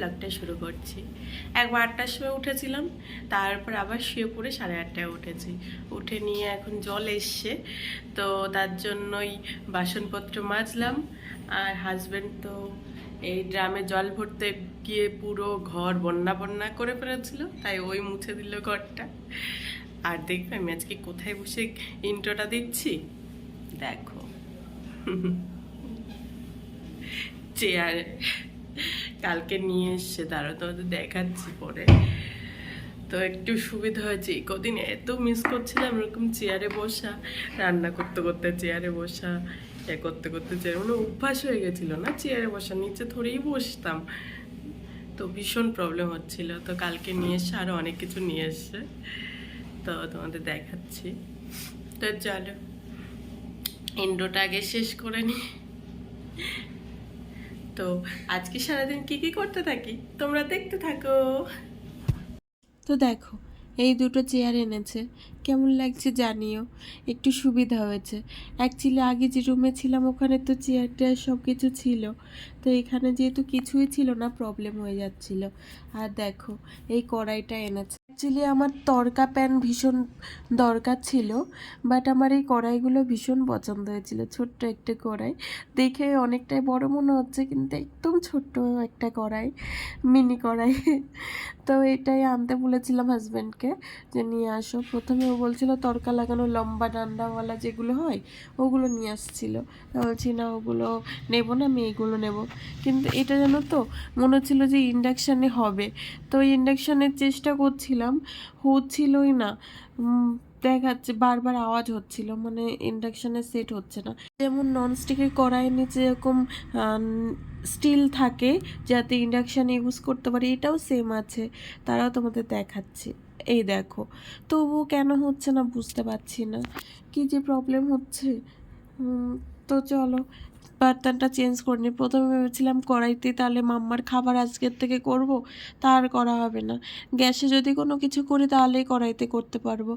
ব্লগটা শুরু করছি। একবার আটটার সময় উঠেছিলাম, তারপর আবার শুয়ে পড়ে সাড়ে আটটায় উঠেছি। উঠে নিয়ে এখন জল এসছে, তো তার জন্যই বাসনপত্র মাজলাম। আর হাজব্যান্ড তো এই ড্রামে জল ভরতে গিয়ে পুরো ঘর বন্যা বন্যা করে ফেলেছিল, তাই ওই মুছে দিল ঘরটা। আর দেখবে আমি আজকে কোথায় বসে ইন্ট্রোটা দিচ্ছি? দেখো। চেয়ার কালকে নিয়ে এসছে তারা তোমাদের দেখাচ্ছি পরে। তো একটু সুবিধা হয়েছে, কদিন এত মিস করছিলাম এরকম চেয়ারে বসা, রান্না করতে করতে চেয়ারে বসা, এ করতে করতে চেয়ার মানে অভ্যাস হয়ে গেছিল না চেয়ারে বসা, নিচে ধরেই বসতাম। তো ভীষণ প্রবলেম হচ্ছিল। তো কালকে নিয়ে এসছে আরও অনেক কিছু নিয়ে এসছে। তো তোমাদের দেখাচ্ছি। তো চলো, ইন্ডোটা আগে শেষ করে নি। তো আজকে সারাদিন কি কি করতে থাকি? তোমরা দেখতে থাকো। তো দেখো, এই দুটো চেয়ার এনেছে। কেমন লাগছে জানিও। একটু সুবিধা হয়েছে। অ্যাকচুয়ালি আগে যে রুমে ছিলাম, ওখানে তো চেয়ার টেয়ার সব কিছু ছিল। তো এখানে যেহেতু কিছুই ছিল না প্রবলেম হয়ে যাচ্ছিল। আর দেখো, এই কড়াইটা এনেছে। অ্যাকচুয়ালি আমার তরকা প্যান ভীষণ দরকার ছিল বাট আমার এই কড়াইগুলো ভীষণ পছন্দ হয়েছিল। ছোট্ট একটা কড়াই। দেখে অনেকটাই বড় মনে হচ্ছে, কিন্তু একদম ছোট্ট একটা কড়াই মিনি কড়াই। তো এটাই আনতে বলেছিলাম হাজব্যান্ডকে যে, নিয়ে আসো। প্রথমে ও বলছিল তরকা লাগানো লম্বা ডান্ডাওয়ালা যেগুলো হয়, ওগুলো নিয়ে আসছিল। বলছি, না, ওগুলো নেব না, আমি এগুলো নেব। কিন্তু এটা জানো তো, মনে হচ্ছিল যে ইন্ডাকশানে হবে। তো ইন্ডাকশানের চেষ্টা করছিলাম, হচ্ছিলই না। দেখাচ্ছে, বারবার আওয়াজ হচ্ছিল মানে ইন্ডাকশানে সেট হচ্ছে না। যেমন ননস্টিকের কড়াইয়ের নিচে এরকম স্টিল থাকে, যাতে ইন্ডাকশান ইউজ করতে পারি, এটাও সেম আছে। তারাও তোমাদের দেখাচ্ছি। এই দেখো, তবুও কেন হচ্ছে না বুঝতে পারছি না। কি যে প্রবলেম হচ্ছে? তো চলো বার্তানটা চেঞ্জ করে নিই। প্রথমে ভেবেছিলাম কড়াইতে তাহলে মাম্মার খাবার আজকের থেকে করব, তা আর করা হবে না। গ্যাসে যদি কোনো কিছু করি তাহলেই কড়াইতে করতে পারব।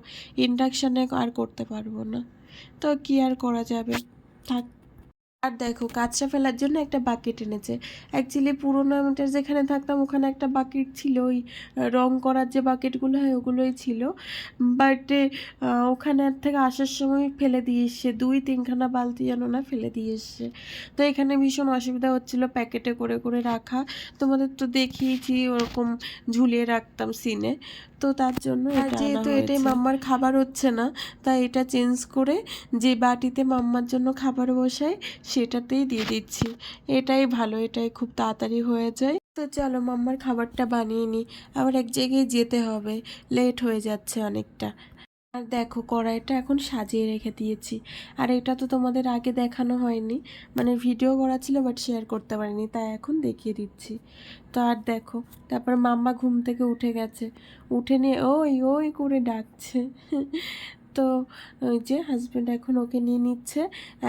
ইন্ডাকশানে আর করতে পারব না। তো কি আর করা যাবে? থাক। আর দেখো কাঁচরা ফেলার জন্য একটা বাকেট এনেছে। অ্যাকচুয়ালি পুরোনো আমাদের যেখানে থাকতাম ওখানে একটা বাকেট ছিল ওই রং করার যে বাকেটগুলো হয় ওগুলোই ছিল। বাট ওখানে থেকে আসার সময় ফেলে দিয়ে এসছে। দুই তিনখানা বালতি যেন না ফেলে দিয়ে এসছে। তো এখানে ভীষণ অসুবিধা হচ্ছিল প্যাকেটে করে করে রাখা। তোমাদের তো দেখিয়েছি ওরকম ঝুলিয়ে রাখতাম সিনে তো তার জন্য আর যেহেতু এটাই মাম্মার খাবার হচ্ছে না তাই এটা চেঞ্জ করে যে বাটিতে মাম্মার জন্য খাবার বসাই সেটাতেই দিয়ে দিচ্ছি। এটাই ভালো এটাই খুব তাড়াতাড়ি হয়ে যায়। তো চলো মাম্মার খাবারটা বানিয়ে নিই। আবার এক জায়গায় যেতে হবে। লেট হয়ে যাচ্ছে অনেকটা। আর দেখো, কড়াইটা এখন সাজিয়ে রেখে দিয়েছি। আর এটা তো তোমাদের আগে দেখানো হয়নি। মানে ভিডিও করা ছিল বাট শেয়ার করতে পারিনি, তাই এখন দেখিয়ে দিচ্ছি। তো আর দেখো, তারপর মাম্মা ঘুম থেকে উঠে গেছে। উঠে নিয়ে, ওই ওই করে ডাকছে। তো ওই যে হাজব্যান্ড এখন ওকে নিয়ে নিচ্ছে।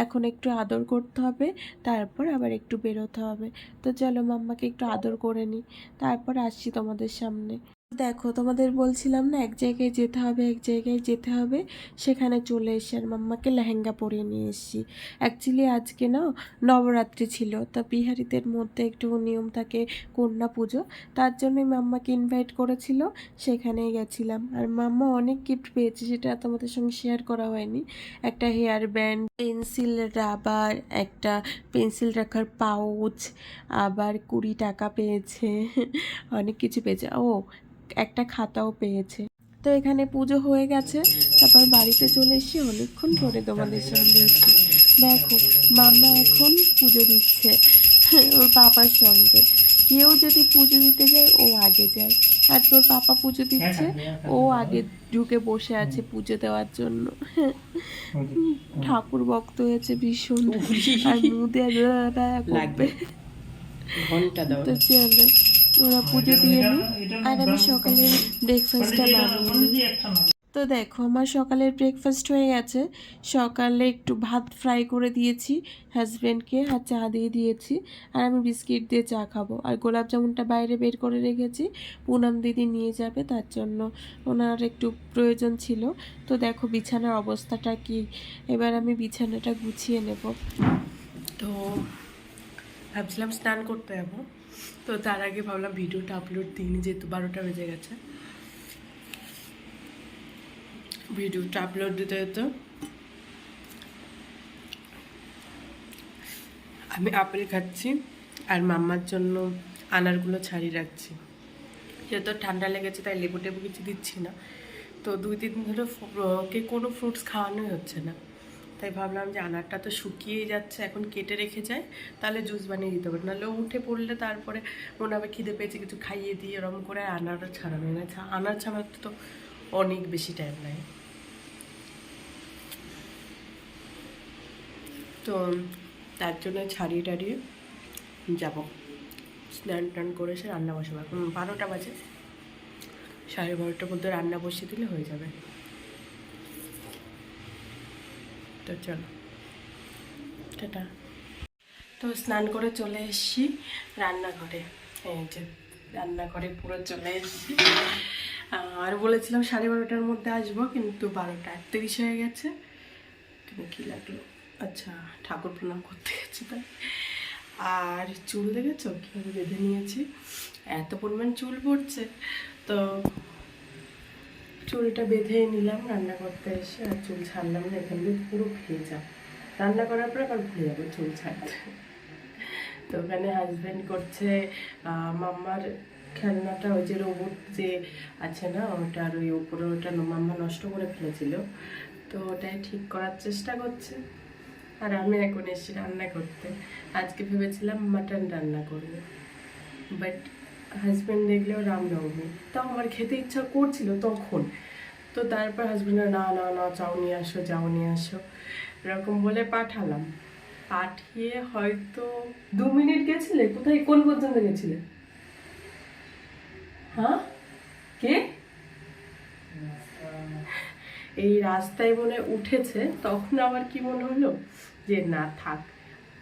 এখন একটু আদর করতে হবে, তারপর আবার একটু বেরোতে হবে। তো চলো মাম্মাকে একটু আদর করে নিই। তারপর আসছি তোমাদের সামনে। দেখো, তোমাদের বলছিলাম না, এক জায়গায় যেতে হবে, এক জায়গায় যেতে হবে। সেখানে চলে এসে আর মাম্মাকে লেহেঙ্গা পরিয়ে নিয়ে এসেছি। অ্যাকচুয়ালি আজকে না নবরাত্রি ছিল, তা বিহারিদের মধ্যে একটু নিয়ম থাকে কন্যা পুজো। তার জন্যই মাম্মাকে ইনভাইট করেছিল, সেখানেই গেছিলাম। আর মাম্মা অনেক গিফট পেয়েছে, সেটা তোমাদের সঙ্গে শেয়ার করা হয়নি। একটা হেয়ার ব্যান্ড পেন্সিল রাবার একটা পেন্সিল রাখার পাউচ আবার কুড়ি টাকা পেয়েছে। অনেক কিছু পেয়েছে। ও একটা খাতাও পেয়েছে। তো এখানে পুজো হয়ে গেছে। তারপর বাড়িতে চলে এসে অনেকক্ষণ পরে তোমাদের সঙ্গে এসেছি দেখো মাম্মা এখন পুজো দিচ্ছে ওর পাপার সঙ্গে। কেউ যদি পুজো দিতে যায় ও আগে যায়। আর তোর পাপা পুজো দিচ্ছে ও আগে ঢুকে বসে আছে পুজো দেওয়ার জন্য। ঠাকুর ভক্ত হয়েছে ভীষণ। আর মুদে করবে। তো চলো। ওরা পুজো দিয়ে নিই। আর আমি সকালে ব্রেকফাস্টটা বানিয়ে তো দেখো আমার সকালের ব্রেকফাস্ট হয়ে গেছে। সকালে একটু ভাত ফ্রাই করে দিয়েছি হাজব্যান্ডকে আর চা দিয়ে দিয়েছি। আর আমি বিস্কিট দিয়ে চা খাব। আর গোলাপ জামুনটা বাইরে বের করে রেখেছি। পুনাম দিদি নিয়ে যাবে তার জন্য ওনার একটু প্রয়োজন ছিল। তো দেখো বিছানার অবস্থাটা কি? এবার আমি বিছানাটা গুছিয়ে নেব। তো ভাবছিলাম স্নান করতে যাব। তো তার আগে ভাবলাম ভিডিওটা আপলোড দিইনি, যেহেতু বারোটা বেজে গেছে। ভিডিওটা আপলোড দিতে হতো আমি আপেল খাচ্ছি আর মাম্মার জন্য আনারগুলো ছাড়িয়ে রাখছি। যেহেতু ঠান্ডা লেগেছে, তাই লেবু টেবু কিছু দিচ্ছি না। তো দুই তিন ধরে ওকে কোনো ফ্রুটস খাওয়ানোই হচ্ছে না। তাই ভাবলাম যে আনারটা তো শুকিয়েই যাচ্ছে, এখন কেটে রেখে যায় তাহলে জুস বানিয়ে দিতে পারে। নাহলে উঠে পড়লে তারপরে মনে হবে খিদে পেয়েছে, কিছু খাইয়ে দিয়ে এরকম করে আনারও ছাড়ানো না। ছা- আনার ছাড়াতে তো অনেক বেশি টাইম লাগে তো তার জন্য ছাড়িয়ে টাড়িয়ে যাব। স্নান টান করে এসে রান্না বসাবো। এখন বারোটা বাজে, সাড়ে বারোটার মধ্যে রান্না বসিয়ে দিলে হয়ে যাবে। তো চলো। টাটা। তো স্নান করে চলে এসেছি রান্নাঘরে। যে রান্নাঘরে পুরো চলে এসেছি। আর বলেছিলাম সাড়ে বারোটার মধ্যে আসব, কিন্তু বারোটা একত্রিশ হয়ে গেছে। তুমি কী লাগল? আচ্ছা ঠাকুর প্রণাম করতে গেছি তাই। আর চুল দেখেছ? কীভাবে বেঁধে নিয়েছি? এত পরিমাণ চুল পড়ছে। তো চুলটা বেঁধে নিলাম, রান্না করতে এসে আর চুল ছাড়লাম না, এখান দিয়ে পুরো ভেজা। রান্না করার পরে আবার ভুলে যাব চুল ছাড়তে। তো ওখানে হাজবেন্ড করছে মাম্মার খেলনাটা, ওই যে রোবট যে আছে না ওটার ওই উপরে ওটা মাম্মা নষ্ট করে ফেলেছিল। তো ওটাই ঠিক করার চেষ্টা করছে। আর আমি এখন এসে রান্না করতে। আজকে ভেবেছিলাম মাটন রান্না করব বাট হাজব্যান্ড দেখলেও রামনবমী তাও আমার খেতে ইচ্ছা করছিল তখন। তো তারপর হাজব্যান্ড না না না চাও নিয়ে আসো, যাও নিয়ে আসো। এরকম বলে পাঠালাম। পাঠিয়ে হয়তো দু মিনিট গেছিলে? কোথায়, কোন পর্যন্ত গেছিলে? হ্যাঁ? কে? এই রাস্তায় মনে উঠেছে। তখন আবার কি মনে হলো? যে না, থাক,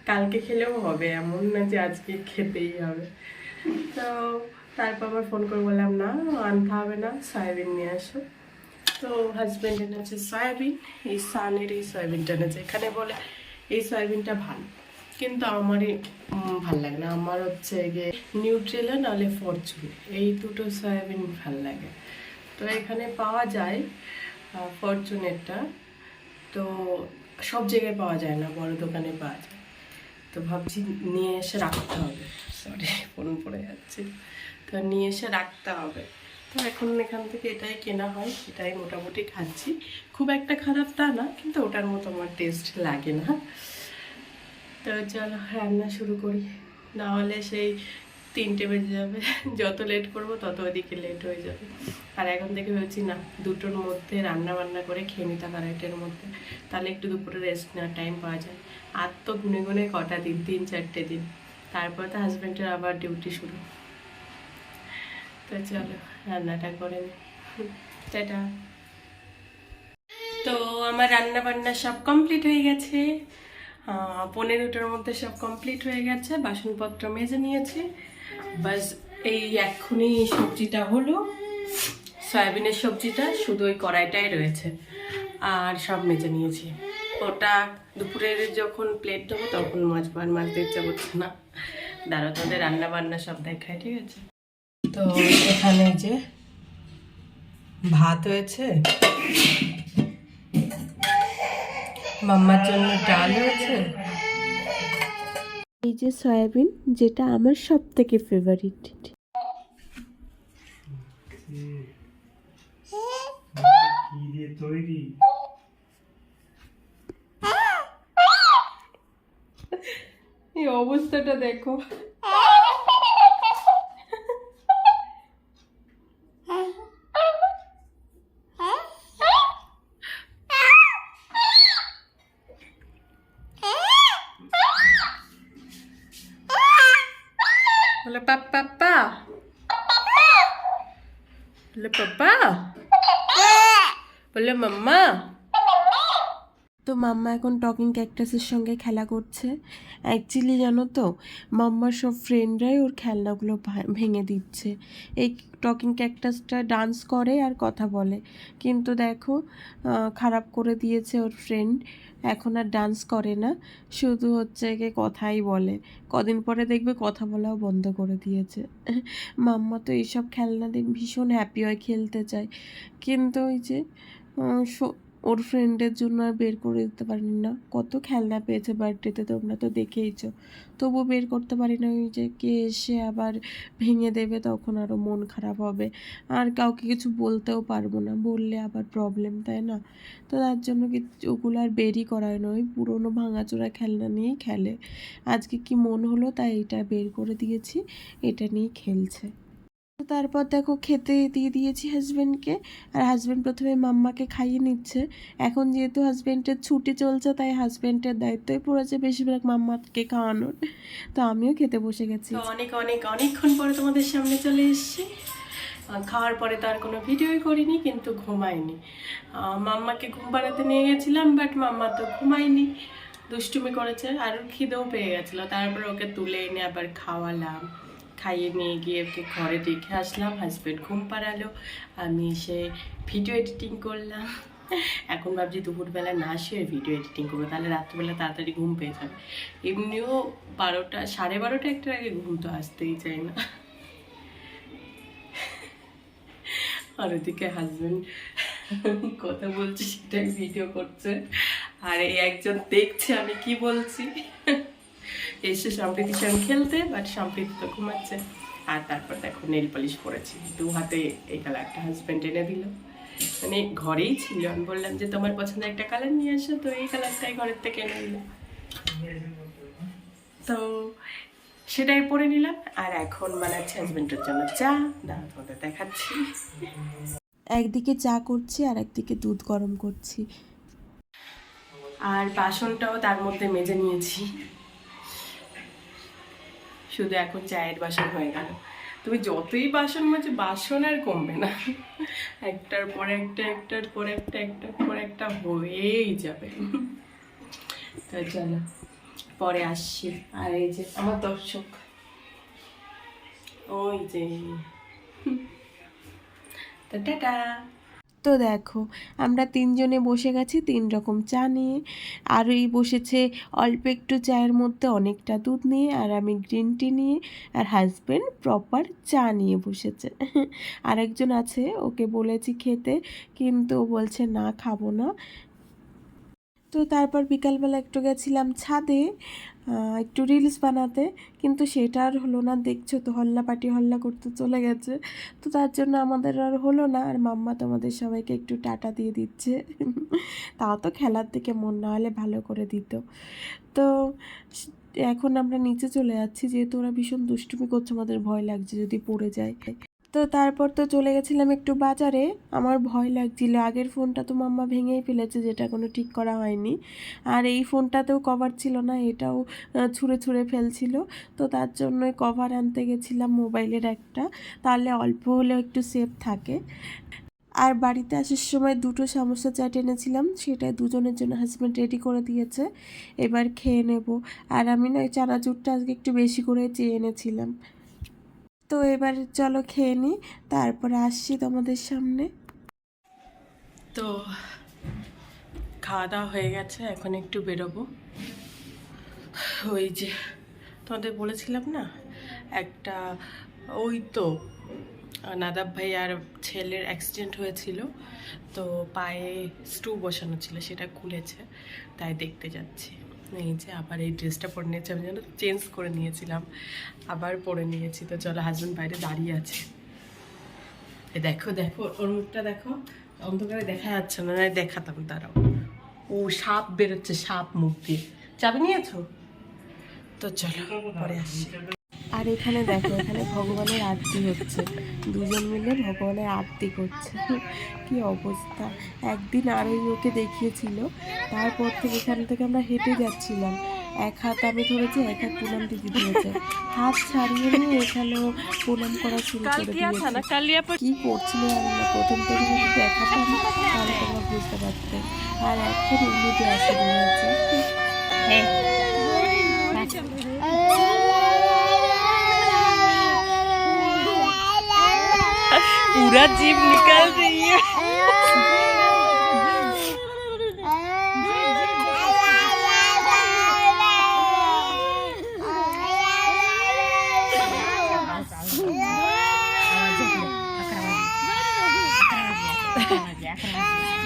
কালকে খেলেও হবে এমন না যে আজকে খেতেই হবে। তো তারপর আবার ফোন করে বললাম, না, আনতে হবে না, সয়াবিন নিয়ে আসো। তো হাজব্যান্ড এনেছে সয়াবিন। এই সানের এই সয়াবিনটা এনেছে। এখানে বলে এই সয়াবিনটা ভালো, কিন্তু আমারই ভালো লাগে না। আমার হচ্ছে গিয়ে নিউট্রেলা নাহলে ফরচুন এই দুটো সয়াবিন ভালো লাগে। তো এখানে পাওয়া যায় ফরচুনেরটা তো সব জায়গায় পাওয়া যায় না, বড় দোকানে পাওয়া যায়। তো ভাবছি নিয়ে এসে রাখতে হবে। সরি ফোন পড়ে যাচ্ছে। তো নিয়ে এসে রাখতে হবে। তো এখন এখান থেকে এটাই কেনা হয় এটাই মোটামুটি খাচ্ছি। খুব একটা খারাপ তা না, কিন্তু ওটার মতো আমার টেস্ট লাগে না। তো চলো, রান্না শুরু করি। নাহলে সেই তিনটে বেজে যাবে। যত লেট করব, তত ওদিকে লেট হয়ে যাবে। আর এখন থেকে ভেবেছি, না, দুটোর মধ্যে রান্না বান্না করে খেয়ে নিতাম আড়াইটের মধ্যে। তাহলে একটু দুপুরে রেস্ট নেওয়ার টাইম পাওয়া যায়। আর তো গুনে গুনে কটা দিন, তিন চারটে দিন। তারপর তো হাজব্যান্ডের আবার ডিউটি শুরু। তো চলো, রান্নাটা করে নিই টাটা। তো আমার রান্না বান্না সব কমপ্লিট হয়ে গেছে। পনেরোটার মধ্যে সব কমপ্লিট হয়ে গেছে। বাসনপত্র মেজে নিয়েছি। বাস এই এক্ষুনি সবজিটা হলো। সয়াবিনের সবজিটা, শুধু ওই কড়াইটাই রয়েছে। আর সব মেজে নিয়েছি। ওটা দুপুরের যখন প্লেট দেবো, তখন মাছ আর মাছ দিতে করছে না। দাঁড়া তোদের রান্না বান্না সব দেখায় ঠিক আছে? তো এখানে যে ভাত হয়েছে মাম্মার জন্য ডাল হয়েছে। এই যে সয়াবিন যেটা আমার সব থেকে ফেভারিট তৈরি? এই অবস্থাটা দেখো বলে পাপ্পা বলে পাপ্পা বলে মাম্মা তো মাম্মা এখন টকিং ক্যাকটাসের সঙ্গে খেলা করছে। অ্যাকচুয়ালি জানো তো, মাম্মার সব ফ্রেন্ডরাই ওর খেলনাগুলো ভেঙে দিচ্ছে। এই টকিং ক্যাকটাসটা ডান্স করে আর কথা বলে। কিন্তু দেখো খারাপ করে দিয়েছে ওর ফ্রেন্ড এখন আর ডান্স করে না, শুধু হচ্ছে একে কথাই বলে। কদিন পরে দেখবে কথা বলাও বন্ধ করে দিয়েছে। মাম্মা তো এইসব খেলনা দিয়ে ভীষণ হ্যাপি হয়, খেলতে চায়। কিন্তু ওই যে ওর ফ্রেন্ডের জন্য আর বের করে দিতে পারিনি না। কত খেলনা পেয়েছে বার্থডেতে তোমরা তো দেখেইছো। তবু বের করতে পারি না ওই যে কে এসে আবার ভেঙে দেবে তখন আরও মন খারাপ হবে। আর কাউকে কিছু বলতেও পারব না। বললে আবার প্রবলেম তাই না? তো তার জন্য কিছু ওগুলো আর বেরই করায় না। ওই পুরোনো ভাঙাচোরা খেলনা নিয়েই খেলে। আজকে কি মন হলো তাই এটা বের করে দিয়েছি। এটা নিয়ে খেলছে। তারপর দেখো খেতে দিয়ে দিয়েছি হাজব্যান্ডকে আর হাজব্যান্ড প্রথমে মাম্মাকে খাইয়ে নিচ্ছে। এখন যেহেতু হাজব্যান্ডের ছুটি চলছে, তাই হাজব্যান্ডের দায়িত্বই পড়েছে বেশিরভাগ মাম্মাকে খাওয়ানোর। তো আমিও খেতে বসে গেছি। অনেক অনেক, অনেকক্ষণ পরে তোমাদের সামনে চলে এসেছি। খাওয়ার পরে তো আর কোনো ভিডিওই করিনি, কিন্তু ঘুমাইনি। মাম্মাকে ঘুম পাড়াতে নিয়ে গেছিলাম বাট মাম্মা তো ঘুমায়নি। দুষ্টুমি করেছে, আর খিদেও পেয়ে গেছিল। তারপর ওকে তুলে এনে আবার খাওয়ালাম। খাইয়ে নিয়ে গিয়ে ওকে ঘরে রেখে আসলাম হাজব্যান্ড ঘুম পাড়ালো। আমি এসে ভিডিও এডিটিং করলাম। এখন ভাবছি দুপুরবেলা না শুয়ে ভিডিও এডিটিং করব, তাহলে রাত্রিবেলা তাড়াতাড়ি ঘুম পেয়ে যাবে। এমনিও বারোটা, সাড়ে বারোটা একটার আগে ঘুম তো আসতেই চাই না। আর ওদিকে হাজবেন্ড কথা বলছি, সেটাই ভিডিও করছে। আর এই একজন দেখছে আমি কি বলছি। এসে সম্প্রীতির খেলতে বাট সম্প্রীতি তো ঘুমাচ্ছে। আর তারপর দেখো নেল পলিশ করেছি দু হাতে এই কালারটা হাজব্যান্ড এনে দিল। মানে ঘরেই ছিল। আমি বললাম যে তোমার পছন্দের একটা কালার নিয়ে আসো। তো এই কালারটাই ঘরের থেকে এনে দিল। তো সেটাই পরে নিলাম। আর এখন বানাচ্ছি হাজবেন্ডের জন্য চা। দাঁড়া তোমাদের দেখাচ্ছি। একদিকে চা করছি আর একদিকে দুধ গরম করছি। আর বাসনটাও তার মধ্যে মেজে নিয়েছি। শুধু এখন চায়ের বাসন হয়ে গেল। তুমি যতই বাসন মাঝে বাসন আর কমবে না। একটার পর একটা, একটার পর একটা, একটার পর একটা হয়েই যাবে। তো চলো, পরে আসছি। আর এই যে আমার দর্শক, ওই যে। টাটা তো দেখো, আমরা তিনজনে বসে গেছি তিন রকম চা নিয়ে। আর ওই বসেছে অল্প একটু চায়ের মধ্যে অনেকটা দুধ নিয়ে আর আমি গ্রিন টি নিয়ে আর হাজব্যান্ড প্রপার চা নিয়ে বসেছে। আরেকজন আছে, ওকে বলেছি খেতে, কিন্তু ও বলছে, না, খাব না। তো তারপর বিকালবেলা একটু গেছিলাম ছাদে। একটু রিলস বানাতে, কিন্তু সেটা আর হলো না। দেখছ তো, হল্লা পাটি হল্লা করতে চলে গেছে। তো তার জন্য আমাদের আর হলো না। আর মাম্মা তোমাদের সবাইকে একটু টাটা দিয়ে দিচ্ছে। তাও তো খেলার দিকে মন না হলে ভালো করে দিত। তো এখন আমরা নিচে চলে যাচ্ছি। যেহেতু ওরা ভীষণ দুষ্টুমি করছে, আমাদের ভয় লাগছে যদি পড়ে যায়। তো তারপর তো চলে গেছিলাম একটু বাজারে। আমার ভয় লাগছিল। আগের ফোনটা তো মাম্মা ভেঙেই ফেলেছে, যেটা কোনো ঠিক করা হয়নি। আর এই ফোনটাতেও কভার ছিল না, এটাও ছুঁড়ে ছুঁড়ে ফেলছিল। তো তার জন্যই কভার আনতে গেছিলাম মোবাইলের একটা। তাহলে অল্প হলেও একটু সেফ থাকে। আর বাড়িতে আসার সময় দুটো সমস্যা চাট এনেছিলাম, সেটা দুজনের জন্য হাজব্যান্ড রেডি করে দিয়েছে। এবার খেয়ে নেব। আর আমি না চানাচুরটা আজকে একটু বেশি করে চেয়ে এনেছিলাম। তো এবার চলো খেয়ে নিই তারপরে আসছি তোমাদের সামনে। তো খাওয়া দাওয়া হয়ে গেছে, এখন একটু বেরোবো। ওই যে তোমাদের বলেছিলাম না, একটা ওই তো, নাদাব ভাই আর ছেলের অ্যাক্সিডেন্ট হয়েছিল, তো পায়ে স্টু বসানো ছিল, সেটা খুলেছে, তাই দেখতে যাচ্ছি। এই যে আবার এই ড্রেসটা পরে নিয়েছি, আমি যেন চেঞ্জ করে নিয়েছিলাম, আবার পরে নিয়েছি। তো চলো হাজব্যান্ড বাইরে দাঁড়িয়ে আছে। দেখো দেখো, ওর মুখটা দেখো, অন্ধকারে দেখা যাচ্ছে না দেখাতাম তারাও ও সাপ বেরোচ্ছে, সাপ মুখ দিয়ে। চাবি নিয়েছো? তো চলো, পরে আসছি। আর এখানে দেখো এখানে ভগবানের আরতি হচ্ছে। দুজন মিলে ভগবানের আরতি করছে। কি অবস্থা। একদিন আরোই ওকে দেখিয়েছিল তারপর থেকে এখান থেকে আমরা হেঁটে যাচ্ছিলাম। এক হাত আমি ধরেছি এক হাত পুনাম দিদি ধরেছে। হাত ছাড়িয়ে নিয়ে এখানেও প্রণাম করা শুরু করে দিয়েছে। কি করছিল আমি না প্রথম থেকে যদি দেখাতাম তাহলে তোমরা বুঝতে পারতে। আর এখন এমনিতে আসে রয়েছে पूरा जीप निकल रही है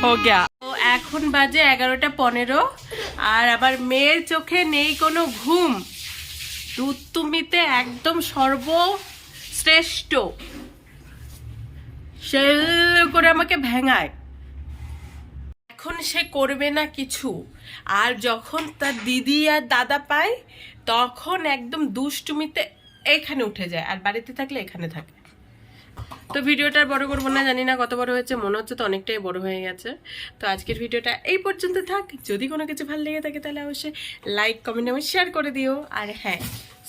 हो गया তো এখন বাজে এগারোটা পনেরো আর আবার মেয়ের চোখে নেই কোনো ঘুম দুধ তুমিতে একদম সর্বশ্রেষ্ঠ সেল করে আমাকে ভেঙায়। এখন সে করবে না কিছু। আর যখন তার দিদি আর দাদা পায়, তখন একদম দুষ্টুমিতে এখানে উঠে যায়। আর বাড়িতে থাকলে এখানে থাকে। তো ভিডিওটা বড় করব না, জানি না কত বড় হয়েছে, মনে হচ্ছে তো অনেকটাই বড় হয়ে গেছে। তো আজকের ভিডিওটা এই পর্যন্ত থাক। যদি কোনো কিছু ভালো লেগে থাকে তাহলে অবশ্যই লাইক কমেন্ট এবং শেয়ার করে দিও। আর হ্যাঁ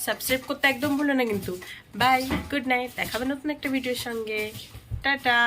সাবস্ক্রাইব করতে একদম ভুলো না কিন্তু। বাই গুড নাইট দেখাবে নতুন একটা ভিডিওর সঙ্গে। টাটা